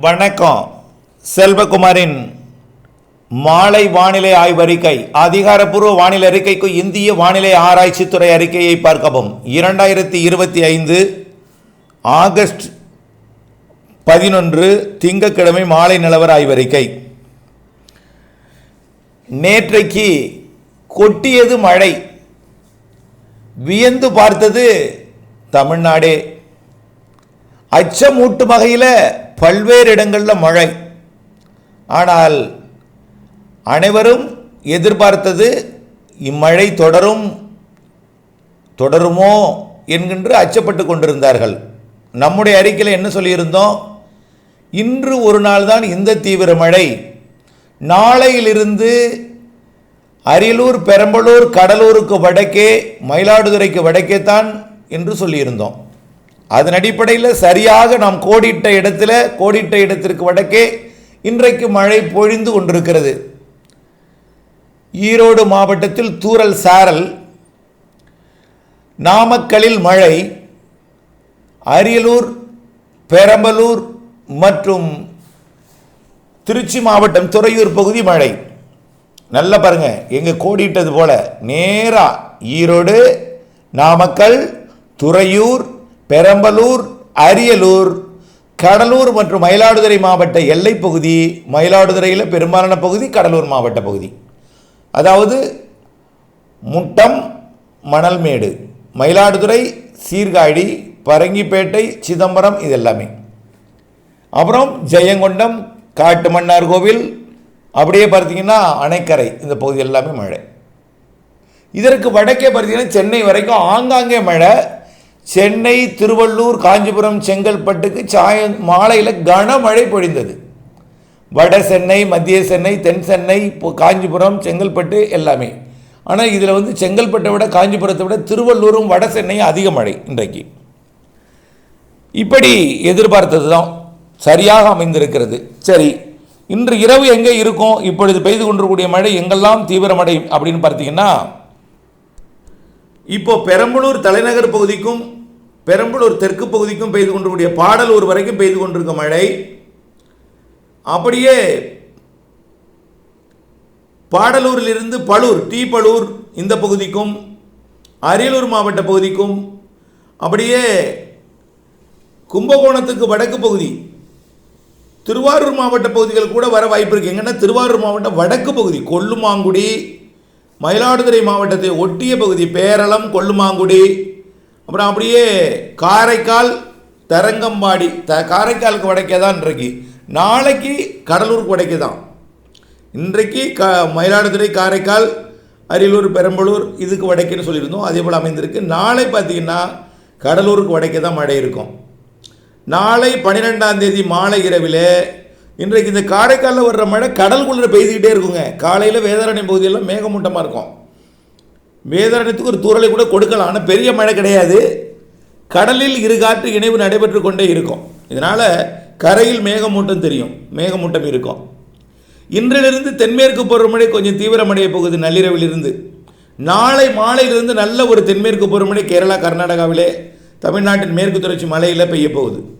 வணக்கம். செல்வகுமாரின் மாலை வானிலை ஆய்வறிக்கை அதிகாரப்பூர்வ வானிலை அறிக்கைக்கு இந்திய வானிலை ஆராய்ச்சித்துறை அறிக்கையை பார்க்கவும். இரண்டாயிரத்தி இருபத்தி ஐந்து ஆகஸ்ட் பதினொன்று திங்கட்கிழமை மாலை நிலவர ஆய்வறிக்கை. நேற்றைக்கு கொட்டியது மழை. வியந்து பார்த்தது தமிழ்நாடே. அச்சமூட்டும் வகையில் பல்வேறு இடங்களில் மழை. ஆனால் அனைவரும் எதிர்பார்த்தது இம்மழை தொடரும் தொடருமோ என்கின்ற அச்சப்பட்டு கொண்டிருந்தார்கள். நம்முடைய அறிக்கையில் என்ன சொல்லியிருந்தோம்? இன்று ஒரு நாள் தான் இந்த தீவிர மழை. நாளையிலிருந்து அரியலூர் பெரம்பலூர் கடலூருக்கு வடக்கே மயிலாடுதுறைக்கு வடக்கே தான் என்று சொல்லியிருந்தோம். அதன் அடிப்படையில் சரியாக நாம் கோடிட்ட இடத்துல கோடிட்ட இடத்திற்கு வடக்கே இன்றைக்கு மழை பொழிந்து கொண்டிருக்கிறது. ஈரோடு மாவட்டத்தில் தூரல் சாரல் நாமக்கலில் மழை அரியலூர் பெரம்பலூர் மற்றும் திருச்சி மாவட்டம் துறையூர் பகுதி மழை. நல்லா பாருங்க எங்கள் கோடிட்டது போல நேரா ஈரோடு நாமக்கல் துறையூர் பெரம்பலூர் அரியலூர் கடலூர் மற்றும் மயிலாடுதுறை மாவட்ட எல்லை பகுதி மயிலாடுதுறையில் பெரும்பாலான பகுதி கடலூர் மாவட்ட பகுதி. அதாவது முட்டம் மணல்மேடு மயிலாடுதுறை சீர்காழி பரங்கிப்பேட்டை சிதம்பரம் இது எல்லாமே அப்புறம் ஜெயங்கொண்டம் காட்டு மன்னார் கோவில் அப்படியே பார்த்தீங்கன்னா அணைக்கரை இந்த பகுதி எல்லாமே மழை. இதற்கு வடக்கே பார்த்தீங்கன்னா சென்னை வரைக்கும் ஆங்காங்கே மழை. சென்னை திருவள்ளூர் காஞ்சிபுரம் செங்கல்பட்டுக்கு சாய மாலையில் கனமழை பொழிந்தது. வட சென்னை மத்திய சென்னை தென் சென்னை இப்போ காஞ்சிபுரம் செங்கல்பட்டு எல்லாமே. ஆனால் இதில் வந்து செங்கல்பட்டை விட காஞ்சிபுரத்தை விட திருவள்ளூரும் வட சென்னையும் அதிக மழை இன்றைக்கு. இப்படி எதிர்பார்த்தது தான் சரியாக அமைந்திருக்கிறது. சரி இன்று இரவு எங்கே இருக்கும்? இப்பொழுது பெய்து கொண்டிருக்கூடிய மழை எங்கெல்லாம் தீவிரமடையும் அப்படின்னு பார்த்தீங்கன்னா இப்போ பெரம்பலூர் தலைநகர் பகுதிக்கும் பெரம்பலூர் தெற்கு பகுதிக்கும் பெய்து கொண்டிருக்கூடிய பாடலூர் வரைக்கும் பெய்து கொண்டிருக்க மழை. அப்படியே பாடலூரிலிருந்து பழூர் டி பழூர் இந்த பகுதிக்கும் அரியலூர் மாவட்ட பகுதிக்கும் அப்படியே கும்பகோணத்துக்கு வடக்கு பகுதி திருவாரூர் மாவட்ட பகுதிகள் கூட வர வாய்ப்பு இருக்கு. எங்கன்னா திருவாரூர் மாவட்டம் வடக்கு பகுதி கொல்லுமாங்குடி மயிலாடுதுறை மாவட்டத்தை ஒட்டிய பகுதி பேரளம் கொல்லுமாங்குடி அப்புறம் அப்படியே காரைக்கால் தரங்கம்பாடி த காரைக்காலுக்கு வடக்கே தான் இன்றைக்கு. நாளைக்கு கடலூருக்கு வடக்கே தான். இன்றைக்கு க மயிலாடுதுறை காரைக்கால் அரியலூர் பெரம்பலூர் இதுக்கு வடக்கேன்னு சொல்லியிருந்தோம். அதே போல் அமைந்திருக்கு. நாளை பார்த்தீங்கன்னா கடலூருக்கு வடக்கே தான் மழை இருக்கும். நாளை பன்னிரெண்டாம் தேதி மாலை இரவில் இன்றைக்கு இந்த காரைக்காலில் வர்ற மழை கடலுக்குள்ளே பெய்துக்கிட்டே இருக்குங்க. காலையில் வேதாரண்யம் பகுதியெல்லாம் மேகமூட்டமாக இருக்கும். வேதாரண்யத்துக்கு ஒரு தூரலை கூட கொடுக்கலாம். ஆனால் பெரிய மழை கிடையாது. கடலில் இரு காற்று இணைவு நடைபெற்று கொண்டே இருக்கும். இதனால் கரையில் மேகமூட்டம் தெரியும். மேகமூட்டம் இருக்கும். இன்றிலிருந்து தென்மேற்கு பருவமழை கொஞ்சம் தீவிரமடைய போகுது நள்ளிரவிலிருந்து. நாளை மாலையிலிருந்து நல்ல ஒரு தென்மேற்கு பருவமழை கேரளா கர்நாடகாவிலே தமிழ்நாட்டின் மேற்கு தொடர்ச்சி மலையில் பெய்ய போகுது.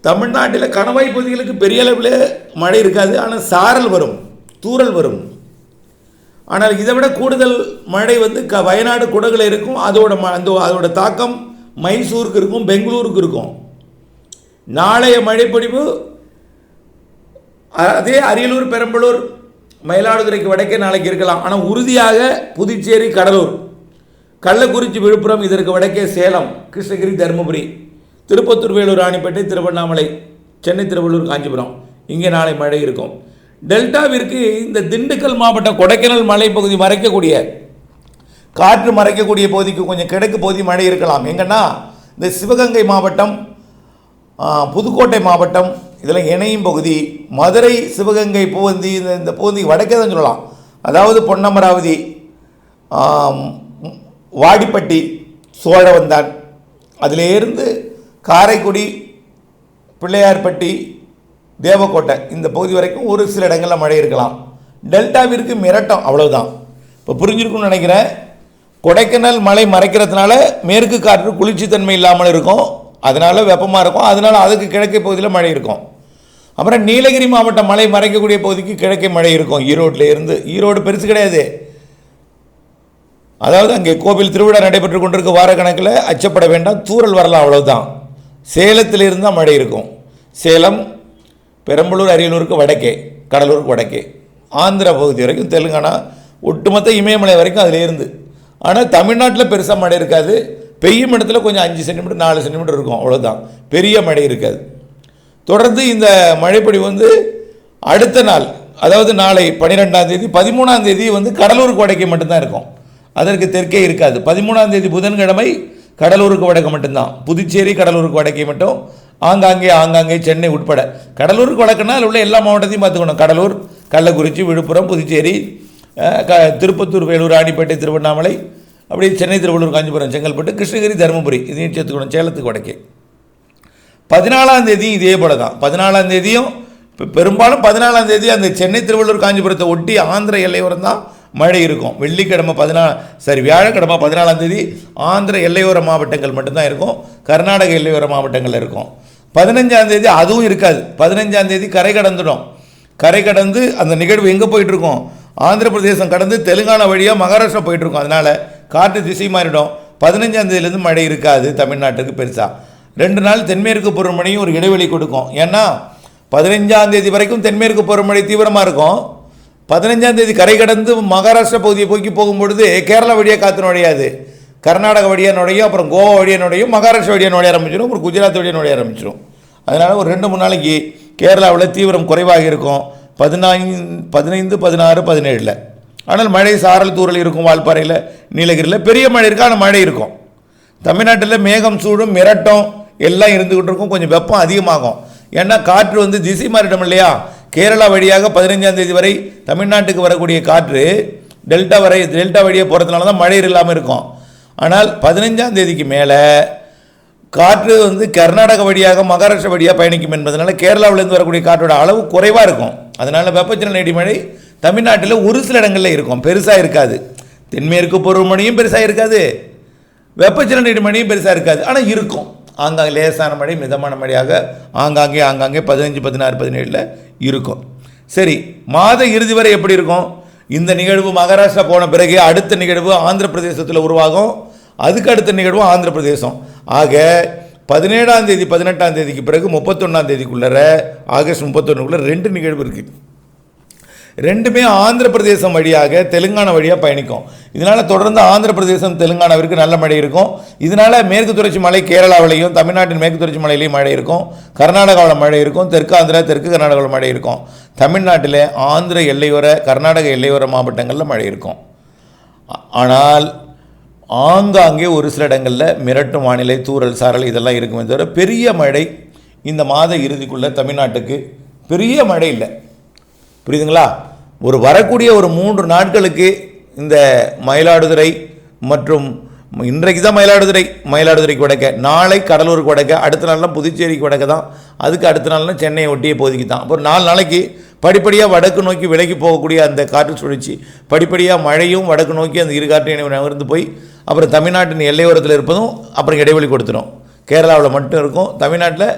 தமிழ்நாட்டில் கணவாய் பகுதிகளுக்கு பெரிய அளவில் மழை இருக்காது. ஆனால் சாரல் வரும். தூறல் வரும். ஆனால் இதை விட கூடுதல் மழை வந்து க வயநாடு குடகுல இருக்கும். அதோட ம அந்த அதோட தாக்கம் மைசூருக்கு இருக்கும் பெங்களூருக்கு இருக்கும். நாளைய மழைப்பொழிவு அதே அரியலூர் பெரம்பலூர் மயிலாடுதுறைக்கு வடக்கே நாளைக்கு இருக்கலாம். ஆனால் உறுதியாக புதுச்சேரி கடலூர் கள்ளக்குறிச்சி விழுப்புரம் இதற்கு வடக்கே சேலம் கிருஷ்ணகிரி தருமபுரி திருப்பத்தூர் வேலூர் ராணிப்பேட்டை திருவண்ணாமலை சென்னை திருவள்ளூர் காஞ்சிபுரம். இங்கே நாளை மழை இருக்கும். டெல்டாவிற்கு இந்த திண்டுக்கல் மாவட்டம் கொடைக்கானல் மலைப்பகுதி மறைக்கக்கூடிய காற்று மறைக்கக்கூடிய பகுதிக்கு கொஞ்சம் கிழக்கு பகுதி மழை இருக்கலாம். எங்கன்னா இந்த சிவகங்கை மாவட்டம் புதுக்கோட்டை மாவட்டம் இதெல்லாம் இணையும் பகுதி மதுரை சிவகங்கை பூவந்தி இந்த இந்த பூவந்தி வடக்கே தான் சொல்லலாம். அதாவது பொன்னமராவதி வாடிப்பட்டி வாடிப்பட்டி சோழவந்தான். அதிலேருந்து காரைக்குடி பிள்ளையார்பட்டி தேவக்கோட்டை இந்த பகுதி வரைக்கும் ஒரு சில இடங்களில் மழை இருக்கலாம். டெல்டாவிற்கு மிரட்டம் அவ்வளவுதான். இப்போ புரிஞ்சிருக்கும்னு நினைக்கிறேன். கொடைக்கானல் மலை மறைக்கிறதுனால மேற்கு காற்று குளிர்ச்சித்தன்மை இல்லாமல் இருக்கும். அதனால் வெப்பமாக இருக்கும். அதனால் அதுக்கு கிழக்கே பகுதியில் மழை இருக்கும். அப்புறம் நீலகிரி மாவட்டம் மலை மறைக்கக்கூடிய பகுதிக்கு கிழக்கே மழை இருக்கும். ஈரோட்டில் இருந்து. ஈரோடு பெருசு கிடையாது. அதாவது அங்கே கோவில் திருவிழா நடைபெற்று கொண்டிருக்க வார கணக்கில் அச்சப்பட வேண்டாம். தூறல் வரலாம் அவ்வளவுதான். சேலத்தில் இருந்தால் மழை இருக்கும். சேலம் பெரம்பலூர் அரியலூருக்கு வடக்கே கடலூருக்கு வடக்கே. ஆந்திரா பகுதி வரைக்கும் தெலுங்கானா ஒட்டுமொத்த இமயமலை வரைக்கும் அதில் இருந்து. ஆனால் தமிழ்நாட்டில் பெருசாக மழை இருக்காது. பெய்யும் இடத்துல கொஞ்சம் அஞ்சு சென்டிமீட்டர் நாலு சென்டிமீட்டர் இருக்கும் அவ்வளோதான் பெரிய மழை இருக்காது. தொடர்ந்து இந்த மழைப்பொடி வந்து அடுத்த நாள் அதாவது நாளை பன்னிரெண்டாம் தேதி பதிமூணாம் தேதி வந்து கடலூருக்கு வடக்கே மட்டும்தான் இருக்கும். அதற்கு தெற்கே இருக்காது. பதிமூணாம் தேதி புதன்கிழமை கடலூருக்கு வடக்கு மட்டும்தான். புதுச்சேரி கடலூருக்கு வடக்கே மட்டும். ஆங்காங்கே ஆங்காங்கே சென்னை உட்பட. கடலூருக்கு வடக்குன்னா அதில் உள்ள எல்லா மாவட்டத்தையும் பார்த்துக்கணும். கடலூர் கள்ளக்குறிச்சி விழுப்புரம் புதுச்சேரி க திருப்பத்தூர் வேலூர் ராணிப்பேட்டை திருவண்ணாமலை அப்படியே சென்னை திருவள்ளூர் காஞ்சிபுரம் செங்கல்பட்டு கிருஷ்ணகிரி தருமபுரி இதையும் சேர்த்துக்கணும். சேலத்துக்கு வடக்கே. பதினாலாம் தேதியும் இதே போல தான். பதினாலாம் தேதியும் இப்போ பெரும்பாலும் பதினாலாம் தேதி அந்த சென்னை திருவள்ளூர் காஞ்சிபுரத்தை ஒட்டி ஆந்திர எல்லையோரம் தான் மழை இருக்கும். வெள்ளிக்கிழமை பதினா சரி வியாழக்கிழமை பதினாலாம் தேதி ஆந்திர எல்லையோர மாவட்டங்கள் மட்டும்தான் இருக்கும். கர்நாடக எல்லையோர மாவட்டங்கள் இருக்கும். பதினஞ்சாம் தேதி அதுவும் இருக்காது. பதினஞ்சாம் தேதி கரை கடந்துடும் கரை கடந்து அந்த நிகழ்வு எங்கே போயிட்டுருக்கோம்? ஆந்திர பிரதேசம் கடந்து தெலுங்கானா வழியாக மகாராஷ்டிரா போயிட்டுருக்கோம். அதனால் காற்று திசை மாறிடும். பதினஞ்சாம் தேதியிலேருந்து மழை இருக்காது தமிழ்நாட்டுக்கு பெருசாக ரெண்டு நாள் தென்மேற்கு பருவமழையும் ஒரு இடைவெளி கொடுக்கும். ஏன்னா பதினஞ்சாம் தேதி வரைக்கும் தென்மேற்கு பருவமழை தீவிரமாக இருக்கும். பதினஞ்சாம் தேதி கரை கடந்து மகாராஷ்டிரா பகுதியை போக்கி போகும்பொழுது கேரளா வழியாக காற்று நுழையாது. கர்நாடக வழியாக நுழையும் அப்புறம் கோவா வழியாக நுழையும் மகாராஷ்டிரா வழியாக நுழைய ஆரம்பிச்சிடும் அப்புறம் குஜராத் வழியாக நுழைய ஆரம்பிச்சிடும் அதனால் ஒரு ரெண்டு மூணு நாளைக்கு கேரளாவில் தீவிரம் குறைவாக இருக்கும். பதினாய்ந்து பதினைந்து பதினாறு பதினேழில். ஆனால் மழை சாரல் தூரல் இருக்கும் வால்பாறையில் நீலகிரியில். பெரிய மழை இருக்கும் ஆனால் மழை இருக்கும். தமிழ்நாட்டில் மேகம் சூடும் மிரட்டம் எல்லாம் இருந்துக்கிட்டு இருக்கும் கொஞ்சம் வெப்பம் அதிகமாகும். ஏன்னா காற்று வந்து திசை மாறிடும் இல்லையா? கேரளா வழியாக பதினைஞ்சாம் தேதி வரை தமிழ்நாட்டுக்கு வரக்கூடிய காற்று டெல்டா வரை டெல்டா வழியாக போகிறதுனால தான் மழை இல்லாமல் இருக்கும். ஆனால் பதினைஞ்சாம் தேதிக்கு மேலே காற்று வந்து கர்நாடக வழியாக மகாராஷ்டிரா வழியாக பயணிக்கும் என்பதனால கேரளாவிலேருந்து வரக்கூடிய காற்றோட அளவு குறைவாக இருக்கும். அதனால் வெப்பச்சலன இடிமழை தமிழ்நாட்டில் ஒரு சில இடங்களில் இருக்கும். பெருசாக இருக்காது. தென்மேற்கு பருவமழையும் பெருசாக இருக்காது. வெப்பச்சலன இடிமழையும் பெருசாக இருக்காது. ஆனால் இருக்கும். ஆங்காங்கே லேசான மழை மிதமான மழையாக ஆங்காங்கே ஆங்காங்கே பதினஞ்சு பதினாறு பதினேழில் இருக்கும். சரி மாத இறுதி வரை எப்படி இருக்கும்? இந்த நிகழ்வு மகாராஷ்டிரா போன பிறகு அடுத்த நிகழ்வு ஆந்திர பிரதேசத்தில் உருவாகும். அதுக்கு அடுத்த நிகழ்வு ஆந்திர பிரதேசம் ஆக பதினேழாம் தேதி பதினெட்டாம் தேதிக்கு பிறகு முப்பத்தொன்னாம் தேதிக்குள்ளே ஆகஸ்ட் முப்பத்தொன்னுக்குள்ளே ரெண்டு நிகழ்வு இருக்குது ரெண்டுமே ஆந்திர பிரதேசம் வழியாக தெலுங்கானா வழியாக பயணிக்கும். இதனால் தொடர்ந்து ஆந்திர பிரதேசம் தெலுங்கானாவிற்கு நல்ல மழை இருக்கும். இதனால் மேற்கு தொடர்ச்சி மலை கேரளாவிலையும் தமிழ்நாட்டின் மேற்கு தொடர்ச்சி மலையிலையும் மழை இருக்கும். கர்நாடகாவில் மழை இருக்கும். தெற்கு ஆந்திரா தெற்கு கர்நாடகாவில் மழை இருக்கும். தமிழ்நாட்டில் ஆந்திர எல்லையோர கர்நாடக எல்லையோர மாவட்டங்களில் மழை இருக்கும். ஆனால் ஆங்காங்கே ஒரு சில இடங்களில் மிரட்டும் வானிலை தூறல் சாரல் இதெல்லாம் இருக்குமே தவிர பெரிய மழை இந்த மாத இறுதிக்குள்ளே தமிழ்நாட்டுக்கு பெரிய மழை இல்லை. புரியுதுங்களா? ஒரு வரக்கூடிய ஒரு மூன்று நாட்களுக்கு இந்த மயிலாடுதுறை மற்றும் இன்றைக்கு தான் மயிலாடுதுறை மயிலாடுதுறை வடக்க நாளை கடலூர் வடக்க அடுத்த நாள்லாம் புதுச்சேரி வடக்க தான். அதுக்கு அடுத்த நாள்லாம் சென்னையை ஒட்டிய பகுதிக்கு தான். அப்புறம் நாலு நாளைக்கு படிப்படியாக வடக்கு நோக்கி விலகி போகக்கூடிய அந்த காற்று சுழற்சி படிப்படியாக மழையும் வடக்கு நோக்கி அந்த இரு காற்று இணைவு நகர்ந்து போய் அப்புறம் தமிழ்நாட்டின் எல்லையோரத்தில் இருப்பதும் அப்புறம் இடைவெளி கொடுத்துரும். கேரளாவில் மட்டும் இருக்கும். தமிழ்நாட்டில்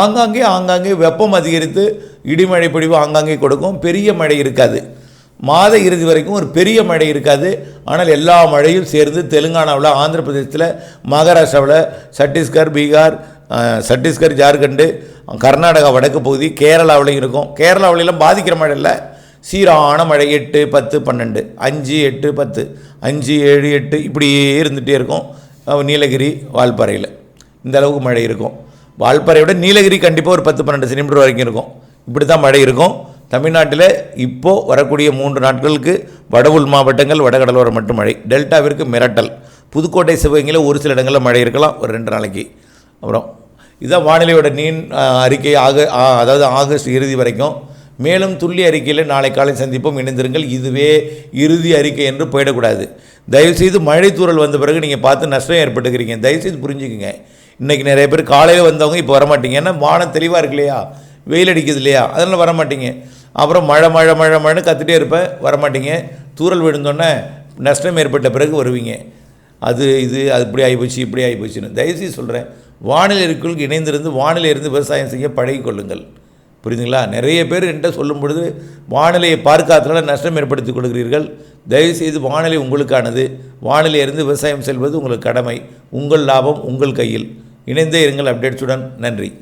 ஆங்காங்கே ஆங்காங்கே வெப்பம் அதிகரித்து இடிமழை பொழிவு ஆங்காங்கே கொடுக்கும். பெரிய மழை இருக்காது. மாத இறுதி வரைக்கும் ஒரு பெரிய மழை இருக்காது. ஆனால் எல்லா மழையும் சேர்ந்து தெலுங்கானாவில் ஆந்திர பிரதேசத்தில் மகாராஷ்டிராவில் சத்தீஸ்கர் பீகார் சட்டீஸ்கர் சத்தீஸ்கர் ஜார்க்கண்டு கர்நாடகா வடக்கு பகுதி கேரளாவிலையும் இருக்கும். கேரளாவிலாம் பாதிக்கிற மழை இல்லை. சீரான மழை எட்டு பத்து பன்னெண்டு. அஞ்சு எட்டு பத்து. அஞ்சு ஏழு எட்டு. இப்படியே இருந்துகிட்டே இருக்கும். நீலகிரி வால்பாறையில். இந்த அளவுக்கு மழை இருக்கும். வால்பாறையை விட நீலகிரி கண்டிப்பாக ஒரு பத்து பன்னெண்டு சென்டிமீட்டர் வரைக்கும் இருக்கும். இப்படி தான் மழை இருக்கும். தமிழ்நாட்டில் இப்போது வரக்கூடிய மூன்று நாட்களுக்கு வட மாவட்டங்கள் வடகடலோரம் மட்டும் மழை. டெல்டாவிற்கு மிரட்டல். புதுக்கோட்டை சிவகங்கையில் ஒரு சில இடங்களில் மழை இருக்கலாம். ஒரு ரெண்டு நாளைக்கு. அப்புறம் இதான் வானிலையோட நீன் அறிக்கை ஆக அதாவது ஆகஸ்ட் இறுதி வரைக்கும் மேலும் துல்லிய அறிக்கையில் நாளை காலை சந்திப்போம். இணைந்திருங்கள். இதுவே இறுதி அறிக்கை என்று போயிடக்கூடாது. தயவுசெய்து மழைத்தூரல் வந்த பிறகு நீங்கள் பார்த்து நஷ்டம் ஏற்பட்டுக்கிறீங்க. தயவுசெய்து புரிஞ்சுக்குங்க. இன்றைக்கி நிறைய பேர் காலையில் வந்தவங்க இப்போ வரமாட்டீங்க. ஏன்னா வானம் தெளிவாக இருக்கு இல்லையா? வெயில் அடிக்குது இல்லையா? அதனால் வரமாட்டீங்க. அப்புறம் மழை மழை மழை மழைன்னு கத்திட்டே இருப்பேன் வரமாட்டீங்க. தூறல் விழுந்தோடனே நஷ்டம் ஏற்பட்ட பிறகு வருவீங்க. அது இது அது இப்படி ஆகிப்போச்சு இப்படி ஆகிப்போச்சுன்னு தயவுசெய்து சொல்கிறேன் வானிலை அறிக்கைகளுக்கு இணைந்திருந்து வானிலை இருந்து விவசாயம் செய்ய பழகி கொள்ளுங்கள் புரியுதுங்களா நிறைய பேர் என்கிட்ட சொல்லும் பொழுது வானிலையை பார்க்காதனால நஷ்டம் ஏற்படுத்திக் கொள்கிறீர்கள். தயவுசெய்து வானிலை உங்களுக்கானது. வானிலையிலிருந்து விவசாயம் செல்வது உங்களுக்கு கடமை. உங்கள் லாபம் உங்கள் கையில். இணைந்தே இருங்கள் அப்டேட்ஸுடன். நன்றி.